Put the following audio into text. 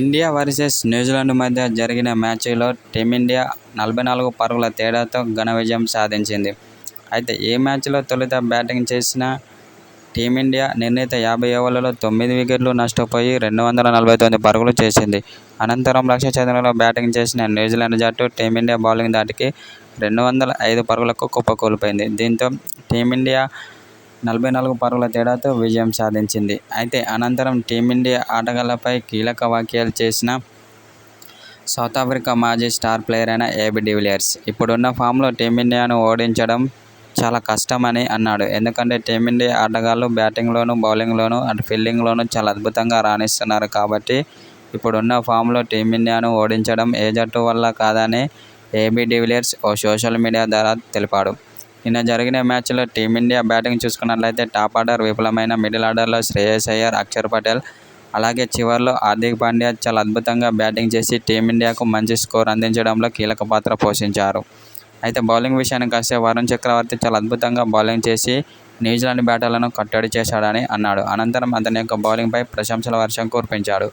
India versus New Zealand మధ్య జరిగిన మ్యాచ్లో టీమిండియా నలభై నాలుగు పరుగుల తేడాతో ఘన విజయం సాధించింది. అయితే ఈ మ్యాచ్లో తొలుత బ్యాటింగ్ చేసిన టీమిండియా నిర్ణీత యాభై ఓవర్లలో తొమ్మిది వికెట్లు నష్టపోయి రెండు వందల నలభై తొమ్మిది పరుగులు చేసింది. అనంతరం లక్ష్య ఛేదనలో బ్యాటింగ్ చేసిన న్యూజిలాండ్ జట్టు టీమిండియా బౌలింగ్ దాటికి రెండు వందల ఐదు పరుగులకు కుప్పకూలిపోయింది. దీంతో టీమిండియా నలభై నాలుగు పరుగుల తేడాతో విజయం సాధించింది. అయితే అనంతరం టీమిండియా ఆటగాళ్ళపై కీలక వ్యాఖ్యలు చేసిన సౌత్ ఆఫ్రికా మాజీ స్టార్ ప్లేయర్ అయిన ఏబీ డివిలియర్స్ ఇప్పుడున్న ఫామ్లో టీమిండియాను ఓడించడం చాలా కష్టమని అన్నాడు. ఎందుకంటే టీమిండియా ఆటగాళ్ళు బ్యాటింగ్లోనూ, బౌలింగ్లోనూ, అటు ఫీల్డింగ్లోనూ చాలా అద్భుతంగా రాణిస్తున్నారు కాబట్టి ఇప్పుడున్న ఫామ్లో టీమిండియాను ఓడించడం ఏ జట్టు వల్ల కాదని ఏబీ డివిలియర్స్ ఓ సోషల్ మీడియా ద్వారా తెలిపాడు. నిన్న జరిగిన మ్యాచ్లో టీమిండియా బ్యాటింగ్ చూసుకున్నట్లయితే టాప్ ఆర్డర్ విఫలమైన మిడిల్ ఆర్డర్లో శ్రేయస్ అయ్యర్, అక్షర్ పటేల్, అలాగే చివర్లో హార్దిక్ పాండ్యా చాలా అద్భుతంగా బ్యాటింగ్ చేసి టీమిండియాకు మంచి స్కోర్ అందించడంలో కీలక పాత్ర పోషించారు. అయితే బౌలింగ్ విషయానికి వస్తే వరుణ్ చక్రవర్తి చాలా అద్భుతంగా బౌలింగ్ చేసి న్యూజిలాండ్ బ్యాటర్లను కట్టడి చేశాడని అన్నాడు. అనంతరం అతని యొక్క బౌలింగ్పై ప్రశంసల వర్షం కురిపించాడు.